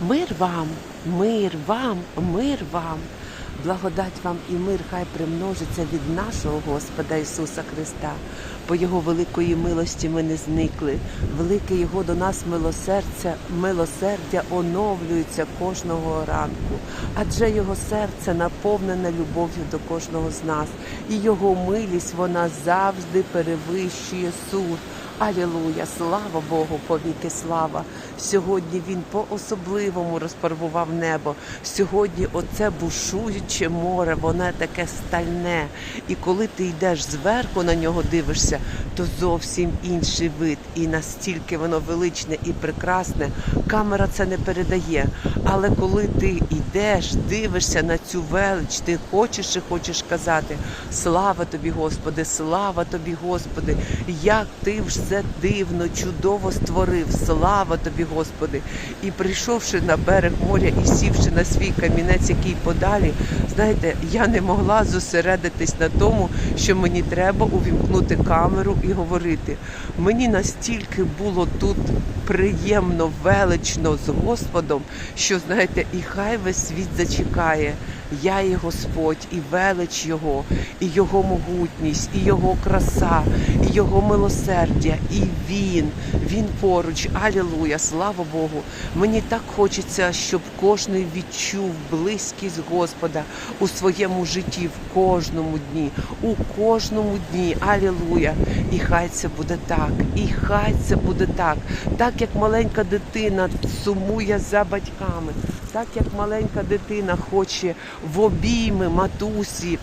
Мир вам, мир вам, мир вам. Благодать вам і мир хай примножиться від нашого Господа Ісуса Христа. По Його великої милості ми не зникли. Велике Його до нас милосердя, милосердя оновлюється кожного ранку, адже Його серце наповнене любов'ю до кожного з нас, і Його милість вона завжди перевищує суд. Алілуя, слава Богу, повіки слава. Сьогодні він по-особливому розпарвував небо. Сьогодні оце бушуюче море, воно таке стальне. І коли ти йдеш зверху на нього дивишся, то зовсім інший вид. І настільки воно величне і прекрасне. Камера це не передає. Але коли ти йдеш, дивишся на цю велич, ти хочеш і хочеш казати: Слава тобі, Господи, слава тобі, Господи, як ти все дивно, чудово створив. Слава тобі, Господи. І прийшовши на берег моря і сівши на свій камінець, який подалі, знаєте, я не могла зосередитись на тому, що мені треба увімкнути камеру і говорити. Мені настільки було тут приємно, велично з Господом, що знаєте, і хай весь світ зачекає. Я є Господь, і велич Його, і Його могутність, і Його краса, і Його милосердя, і Він, Він поруч. Алілуя, слава Богу. Мені так хочеться, щоб кожен відчув близькість Господа у своєму житті, в кожному дні, у кожному дні. Алілуя. І хай це буде так, і хай це буде так, так як маленька дитина сумує за батьками, так як маленька дитина хоче в обійми матусі.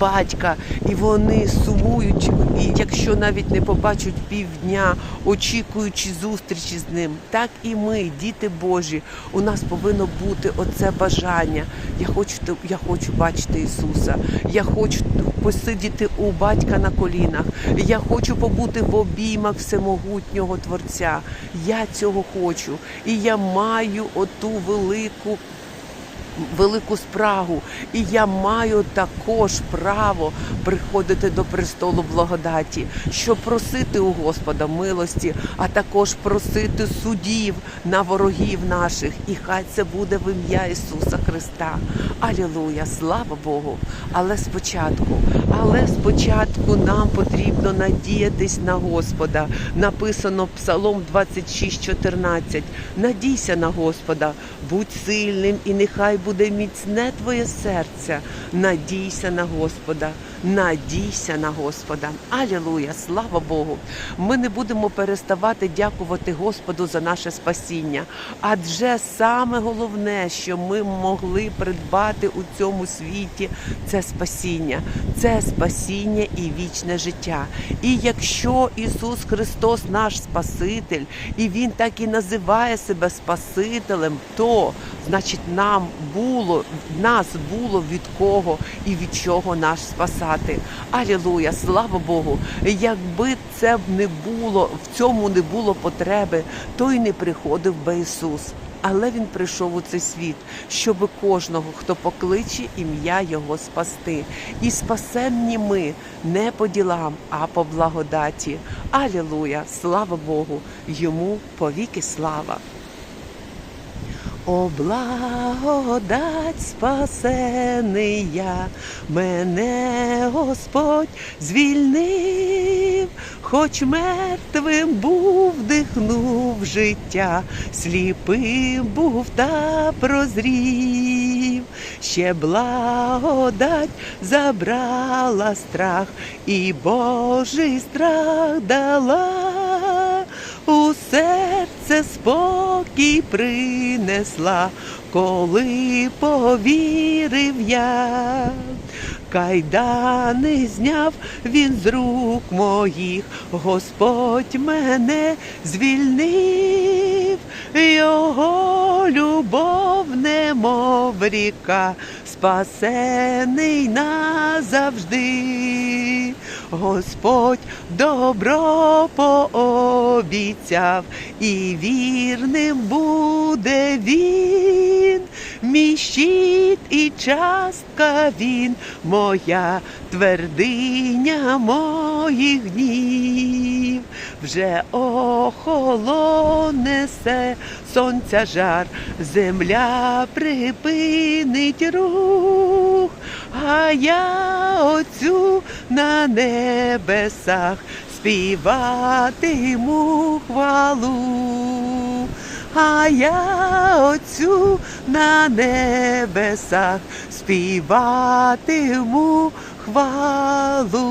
Батька, і вони сумують, і якщо навіть не побачать півдня, очікуючи зустрічі з ним, так і ми, діти Божі, у нас повинно бути оце бажання. Я хочу, я хочу бачити Ісуса. Я хочу посидіти у батька на колінах. Я хочу побути в обіймах всемогутнього Творця. Я цього хочу, і я маю оту велику велику спрагу, і я маю також право приходити до престолу благодаті, щоб просити у Господа милості, а також просити судів на ворогів наших. І хай це буде в ім'я Ісуса Христа. Алілуя, слава Богу! Але спочатку, але спочатку нам потрібно надіятись на Господа. Написано Псалом 26,14. Надійся на Господа, будь сильним, і нехай буде міцне твоє серце. Надійся на Господа, надійся на Господа. Алілуя, слава Богу. Ми не будемо переставати дякувати Господу за наше спасіння. Адже саме головне, що ми могли придбати у цьому світі, це спасіння, це спасіння і вічне життя. І якщо Ісус Христос наш Спаситель, і Він так і називає себе Спасителем, то значить нам було нас було від кого і від чого нас спасати. Алілуя, слава Богу! Якби це не було, в цьому не було потреби, то й не приходив би Ісус. Але він прийшов у цей світ, щоб кожного, хто покличе ім'я Його спасти. І спасемні ми не по ділам, а по благодаті. Алілуя! Слава Богу! Йому повіки слава! О, благодать спасений я, мене Господь звільнив, хоч мертвим був, дихнув життя, сліпим був та прозрів, ще благодать забрала страх, і Божий страх дала у серце спокій принесла, коли повірив я. Кайдани зняв він з рук моїх, Господь мене звільнив, його любов, немов ріка, спасений назавжди. Господь добро пообіцяв, і вірним буде він, мій щит і частка він, моя твердиня моїх днів. вже охолоне се сонця жар, земля припинить рух, а я оцю на небесах співатиму хвалу. А я оцю на небесах співатиму хвалу.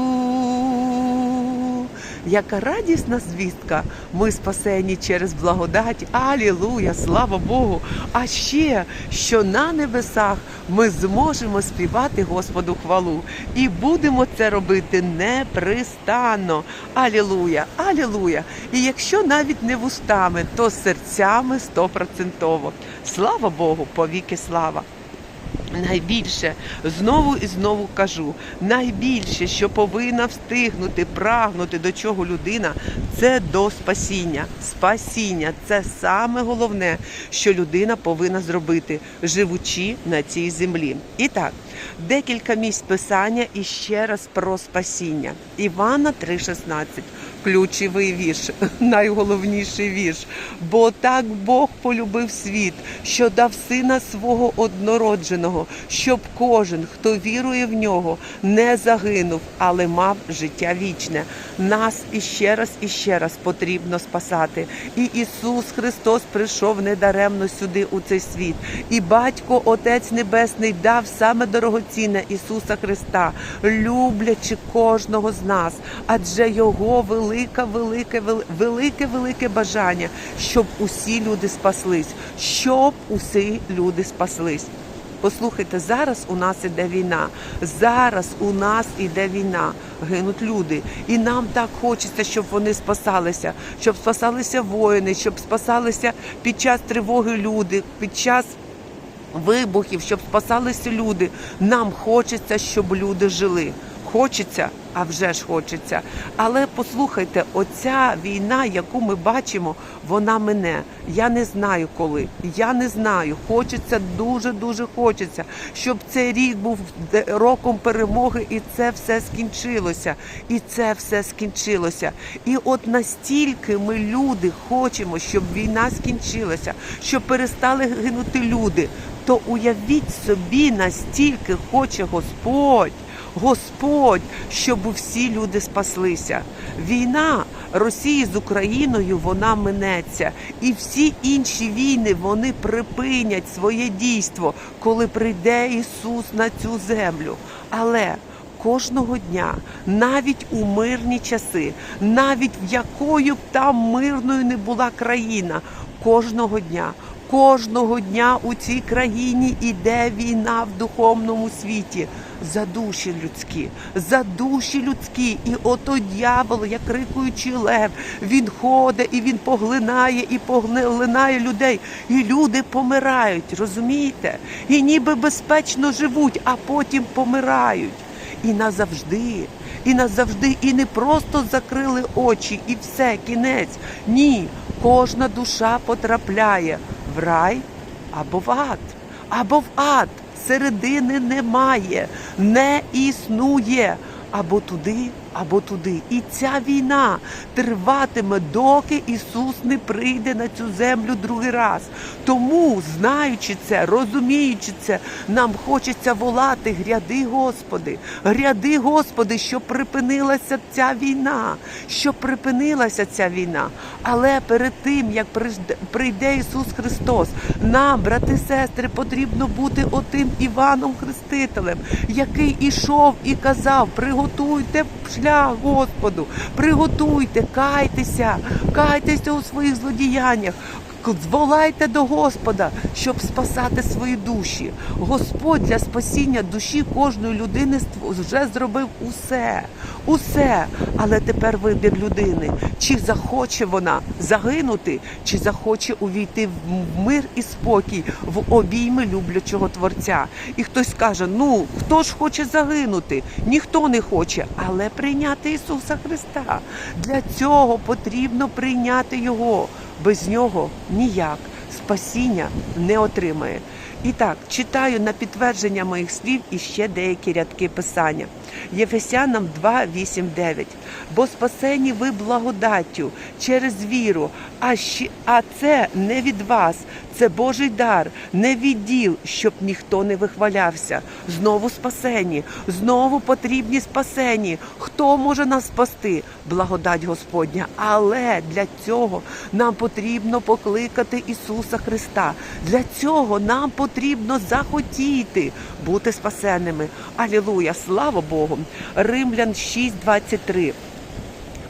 Яка радісна звістка, ми спасені через благодать. Алілуя, слава Богу! А ще, що на небесах ми зможемо співати Господу хвалу і будемо це робити непристанно. Алілуя, алілуя! І якщо навіть не вустами, то серцями стопроцентово. Слава Богу, повіки слава! Найбільше знову і знову кажу: найбільше, що повинна встигнути, прагнути до чого людина, це до спасіння. Спасіння це саме головне, що людина повинна зробити, живучи на цій землі. І так, декілька місць писання і ще раз про спасіння. Івана 3,16. Ключовий вірш, найголовніший вірш. Бо так Бог полюбив світ, що дав сина свого однородженого, щоб кожен, хто вірує в нього, не загинув, але мав життя вічне. Нас іще раз і ще раз потрібно спасати. І Ісус Христос прийшов недаремно сюди, у цей світ. І батько, Отець Небесний, дав саме дорогоцінне Ісуса Христа, люблячи кожного з нас, адже Його велика, велике, велике, велике бажання, щоб усі люди спаслись, щоб усі люди спаслись. Послухайте, зараз у нас іде війна. Зараз у нас іде війна. Гинуть люди. І нам так хочеться, щоб вони спасалися, щоб спасалися воїни, щоб спасалися під час тривоги люди, під час вибухів, щоб спасалися люди. Нам хочеться, щоб люди жили. Хочеться, а вже ж хочеться. Але послухайте, оця війна, яку ми бачимо, вона мене. Я не знаю коли. Я не знаю. Хочеться дуже дуже хочеться, щоб цей рік був роком перемоги, і це все скінчилося. І це все скінчилося. І от настільки ми люди хочемо, щоб війна скінчилася, щоб перестали гинути люди. То уявіть собі, настільки хоче Господь. Господь, щоб всі люди спаслися. Війна Росії з Україною вона минеться, і всі інші війни вони припинять своє дійство, коли прийде Ісус на цю землю. Але кожного дня, навіть у мирні часи, навіть в якою б там мирною не була країна, кожного дня. Кожного дня у цій країні іде війна в духовному світі за душі людські, за душі людські. І ото дьявол, як крикуючий лев, він ходить і він поглинає і поглинає людей. І люди помирають, розумієте? І ніби безпечно живуть, а потім помирають. І назавжди, і назавжди, і не просто закрили очі, і все, кінець. Ні, кожна душа потрапляє в рай або в ад, або в ад. Середини немає, не існує. Або туди, або туди. І ця війна триватиме, доки Ісус не прийде на цю землю другий раз. Тому, знаючи це, розуміючи це, нам хочеться волати гряди, Господи, гряди, Господи, щоб припинилася ця війна, щоб припинилася ця війна. Але перед тим, як прийде Ісус Христос, нам, брати сестри, потрібно бути отим Іваном Хрестителем, який ішов і казав: приготуйте шлях Господу, приготуйте, кайтеся, кайтеся у своїх злодіяннях. Зволайте до Господа, щоб спасати свої душі. Господь для спасіння душі кожної людини вже зробив усе, усе. Але тепер вибір людини, чи захоче вона загинути, чи захоче увійти в мир і спокій в обійми люблячого Творця. І хтось каже: ну хто ж хоче загинути? Ніхто не хоче, але прийняти Ісуса Христа. Для цього потрібно прийняти Його. Без нього ніяк. спасіння не отримає. І так, читаю на підтвердження моїх слів і ще деякі рядки писання. Єфесянам 2, 8, 9. Бо спасені ви благодаттю через віру, а, ще, а це не від вас, це Божий дар, не від діл, щоб ніхто не вихвалявся. Знову спасені, знову потрібні спасені. Хто може нас спасти? Благодать Господня. Але для цього нам потрібно покликати Ісуса Христа. Для цього нам потрібно захотіти бути спасенними. Алілуя! Слава Богу! Римлян 6:23.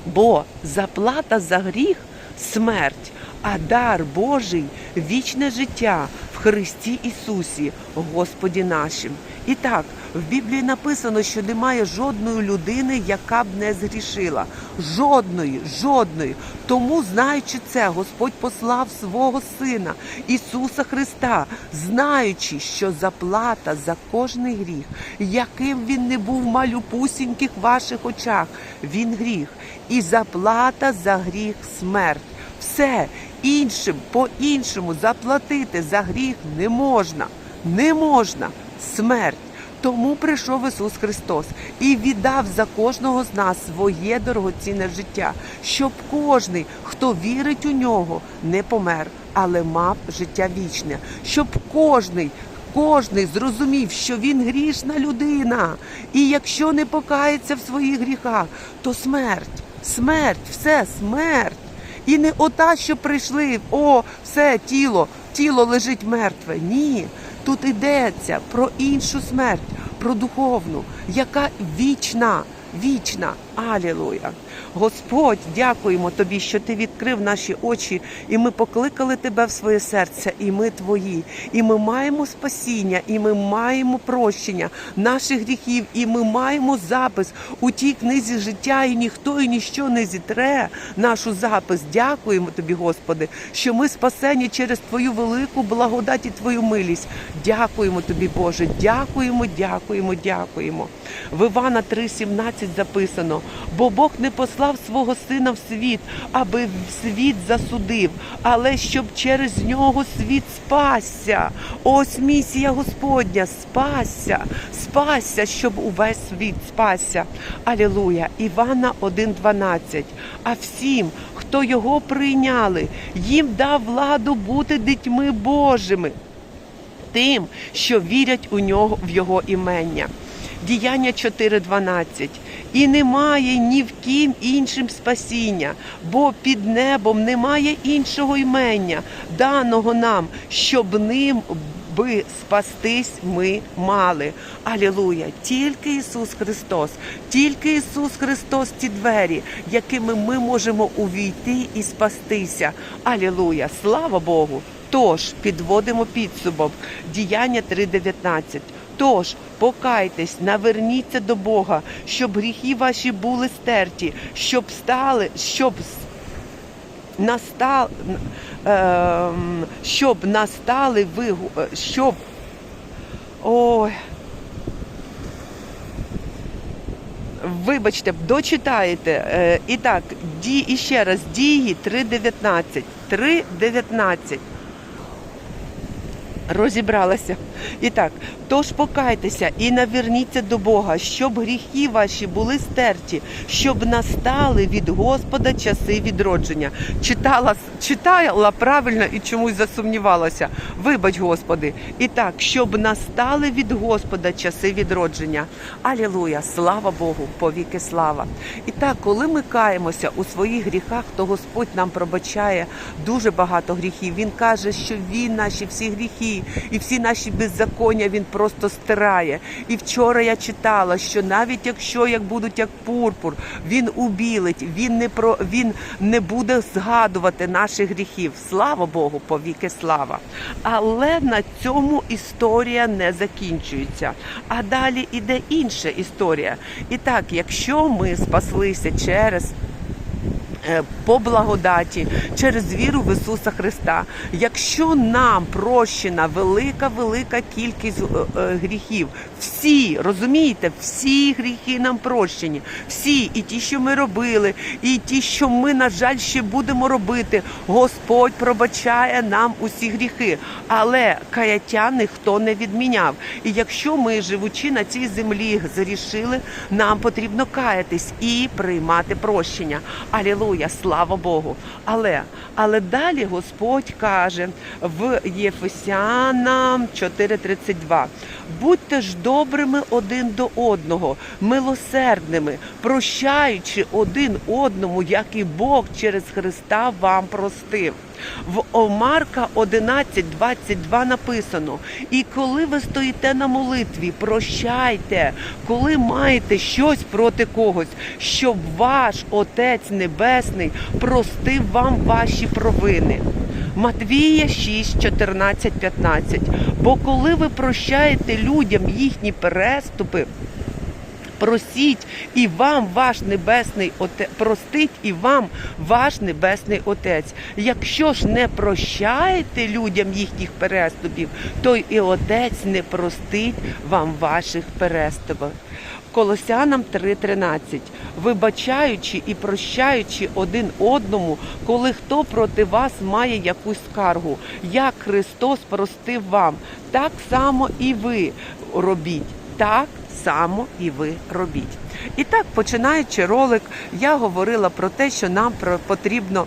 Бо заплата за гріх смерть, а дар Божий вічне життя в Христі Ісусі, Господі нашим. І так, в Біблії написано, що немає жодної людини, яка б не згрішила. Жодної, жодної. Тому, знаючи це, Господь послав свого Сина Ісуса Христа, знаючи, що заплата за кожний гріх, яким він не був малюпусіньких ваших очах, він гріх. І заплата за гріх смерть. Все іншим по-іншому заплатити за гріх не можна. Не можна. Смерть. Тому прийшов Ісус Христос і віддав за кожного з нас своє дорогоцінне життя, щоб кожний, хто вірить у нього, не помер, але мав життя вічне, щоб кожний. Кожний зрозумів, що він грішна людина, і якщо не покається в своїх гріхах, то смерть, смерть, все, смерть. І не ота, що прийшли, о, все, тіло, тіло лежить мертве. Ні. Тут йдеться про іншу смерть, про духовну, яка вічна, вічна. Алілуя. Господь, дякуємо тобі, що ти відкрив наші очі, і ми покликали тебе в своє серце, і ми твої. І ми маємо спасіння, і ми маємо прощення наших гріхів, і ми маємо запис у тій книзі життя, і ніхто і ніщо не зітре нашу запис. Дякуємо тобі, Господи, що ми спасені через Твою велику благодать і Твою милість. Дякуємо тобі, Боже. Дякуємо, дякуємо, дякуємо. В Івана 3,17 записано: бо Бог не послав свого сина в світ, аби світ засудив, але щоб через нього світ спасся. Ось місія Господня спасся, спасся, щоб увесь світ спасся. Алілуя. Івана 1,12. А всім, хто його прийняли, їм дав владу бути дітьми Божими тим, що вірять у нього в його імення. Діяння 4.12. І немає ні в ким іншим спасіння, бо під небом немає іншого імення, даного нам, щоб ним би спастись ми мали. Алілуя! Тільки Ісус Христос, тільки Ісус Христос ті двері, якими ми можемо увійти і спастися. Алілуя! Слава Богу! Тож підводимо підсумок. Діяння 3.19. Тож покайтесь, наверніться до Бога, щоб гріхи ваші були стерті, щоб стали, щоб настал, ем, щоб настали ви, е, щоб ой. Вибачте, дочитаєте. Е, І так, і ще раз, дії 3.19. 3.19. Розібралася. І так, тож покайтеся і наверніться до Бога, щоб гріхи ваші були стерті, щоб настали від Господа часи відродження. Читала, читала правильно і чомусь засумнівалася. Вибач, Господи. І так, щоб настали від Господа часи відродження. Алілуя! Слава Богу, повіки слава. І так, коли ми каємося у своїх гріхах, то Господь нам пробачає дуже багато гріхів. Він каже, що Він наші всі гріхи і всі наші беззаконня Він просто стирає. І вчора я читала, що навіть якщо як будуть як пурпур, він убілить, він не про він не буде згадувати наших гріхів. Слава Богу, повіки слава. Але на цьому історія не закінчується. А далі іде інша історія. І так, якщо ми спаслися через по благодаті через віру в Ісуса Христа. Якщо нам прощена велика, велика кількість е, е, гріхів, всі розумієте, всі гріхи нам прощені, всі, і ті, що ми робили, і ті, що ми, на жаль, ще будемо робити. Господь пробачає нам усі гріхи, але каяття ніхто не відміняв. І якщо ми, живучи на цій землі, зрішили, нам потрібно каятись і приймати прощення. Алілуя, слава Богу. Але, але далі Господь каже в Єфесянам 4:32. Будьте ж добрими один до одного, милосердними, прощаючи один одному, як і Бог через Христа вам простив. В Омарка 11.22 написано: І коли ви стоїте на молитві, прощайте, коли маєте щось проти когось, щоб ваш Отець Небесний простив вам ваші провини. Матвія 6, 14, 15. Бо коли ви прощаєте людям їхні переступи, Просіть і вам ваш небесний отець простить і вам ваш небесний отець. Якщо ж не прощаєте людям їхніх переступів, то і отець не простить вам ваших переступів. Колосянам 3:13. Вибачаючи і прощаючи один одному, коли хто проти вас має якусь скаргу, як Христос простив вам, так само і ви робіть. Так само і ви робіть. І так, починаючи ролик, я говорила про те, що нам потрібно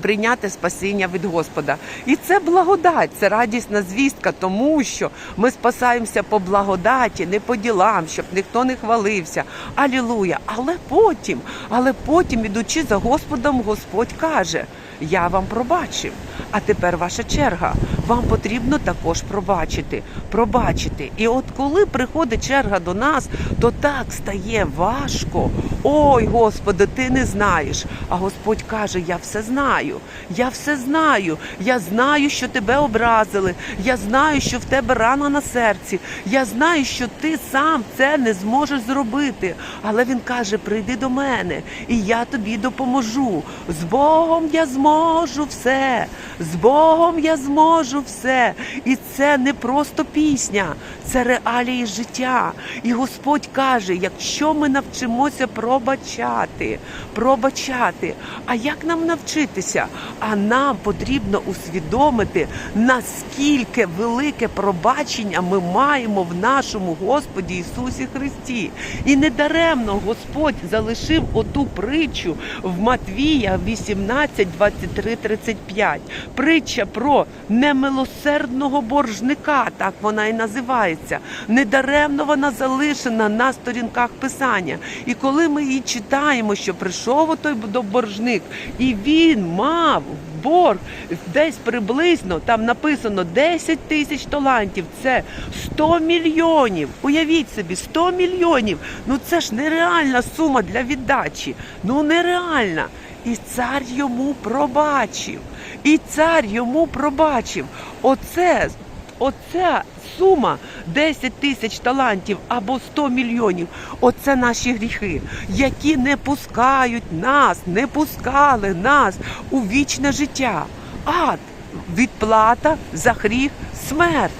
прийняти спасіння від Господа. І це благодать, це радісна звістка, тому що ми спасаємося по благодаті, не по ділам, щоб ніхто не хвалився. Алілуя! Але потім, але потім, ідучи за Господом, Господь каже. Я вам пробачив, а тепер ваша черга. Вам потрібно також пробачити. Пробачити. І от коли приходить черга до нас, то так стає важко. Ой, Господи, ти не знаєш. А Господь каже: Я все знаю. Я все знаю. Я знаю, що тебе образили. Я знаю, що в тебе рана на серці. Я знаю, що ти сам це не зможеш зробити. Але він каже: прийди до мене, і я тобі допоможу. З Богом я зможу все. З Богом я зможу все. І це не просто пісня, це реалії життя. І Господь каже: якщо ми навчимося пробачати, пробачати, а як нам навчитися? А нам потрібно усвідомити, наскільки велике пробачення ми маємо в нашому Господі Ісусі Христі. І недаремно Господь залишив оту притчу в Матвія 18, 23, 35. Притча про немилосердного боржника, так вона і називається. Недаремно вона залишена на сторінках Писання. І коли ми її читаємо, що прийшов отой боржник, і він мав борг десь приблизно там написано 10 тисяч талантів. Це 100 мільйонів. Уявіть собі, 100 мільйонів. Ну це ж нереальна сума для віддачі. Ну нереальна. І цар йому пробачив. І цар йому пробачив. Оце, оця сума 10 тисяч талантів або 100 мільйонів. Оце наші гріхи, які не пускають нас, не пускали нас у вічне життя. Ад, відплата за гріх, смерть.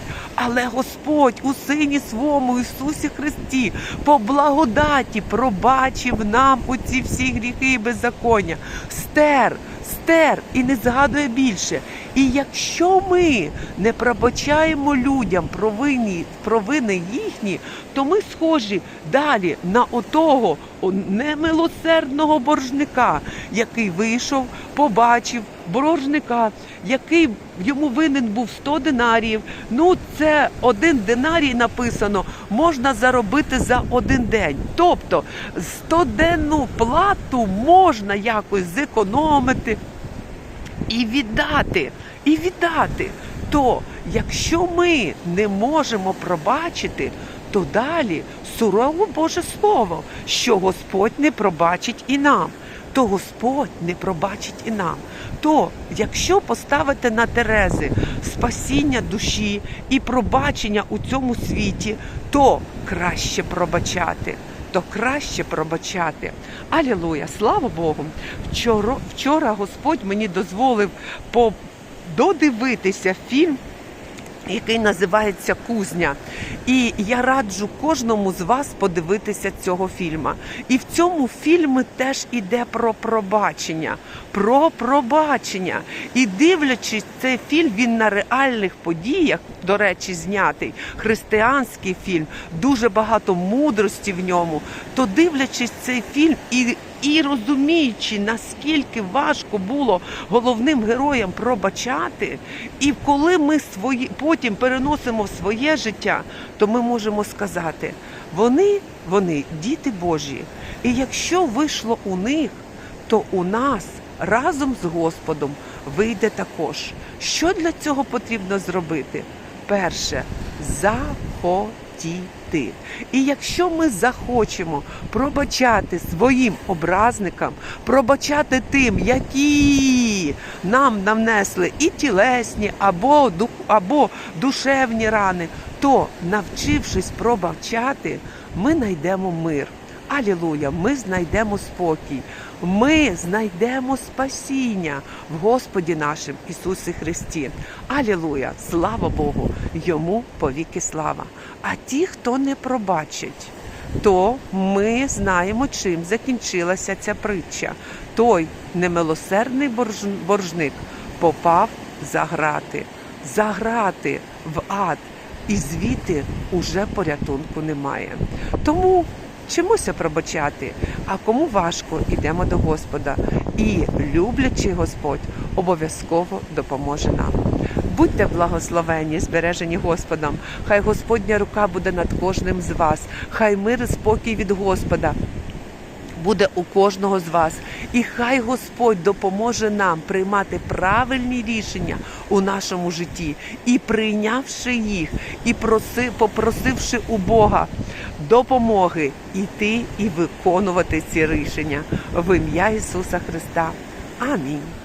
Але Господь у Сині своєму Ісусі Христі по благодаті пробачив нам оці всі гріхи і беззаконня. Стер, стер і не згадує більше. І якщо ми не пробачаємо людям провини, провини їхні, то ми схожі далі на отого немилосердного боржника, який вийшов, побачив боржника, який йому винен був 100 динаріїв. Ну, це один динарій написано, можна заробити за один день. Тобто 100-денну плату можна якось зекономити і віддати, і віддати. То якщо ми не можемо пробачити, то далі сурово Боже Слово, що Господь не пробачить і нам, то Господь не пробачить і нам. То якщо поставити на Терези спасіння душі і пробачення у цьому світі, то краще пробачати. то краще пробачати. Алілуя! Слава Богу! Вчора, вчора Господь мені дозволив по додивитися фільм. Який називається Кузня. І я раджу кожному з вас подивитися цього фільму. І в цьому фільмі теж іде про пробачення. Про пробачення. І дивлячись цей фільм, він на реальних подіях, до речі, знятий, християнський фільм, дуже багато мудрості в ньому. То дивлячись цей фільм і і розуміючи, наскільки важко було головним героям пробачати, і коли ми свої потім переносимо в своє життя, то ми можемо сказати: вони, вони діти Божі. І якщо вийшло у них, то у нас разом з Господом вийде також. Що для цього потрібно зробити? Перше захотіти. І якщо ми захочемо пробачати своїм образникам, пробачати тим, які нам нанесли і тілесні, або, або душевні рани, то навчившись пробачати, ми знайдемо мир. Алілуя! Ми знайдемо спокій, ми знайдемо спасіння в Господі нашим Ісусі Христі. Алілуя! Слава Богу! Йому повіки слава. А ті, хто не пробачить, то ми знаємо, чим закінчилася ця притча. Той немилосердний борж- боржник попав за грати, за грати в ад, і звідти уже порятунку немає. Тому Вчимося пробачати, а кому важко, йдемо до Господа. І люблячий Господь обов'язково допоможе нам. Будьте благословені, збережені Господом. Хай Господня рука буде над кожним з вас. Хай мир і спокій від Господа буде у кожного з вас. І хай Господь допоможе нам приймати правильні рішення у нашому житті і прийнявши їх, і проси, попросивши у Бога допомоги йти і виконувати ці рішення в ім'я Ісуса Христа. Амінь.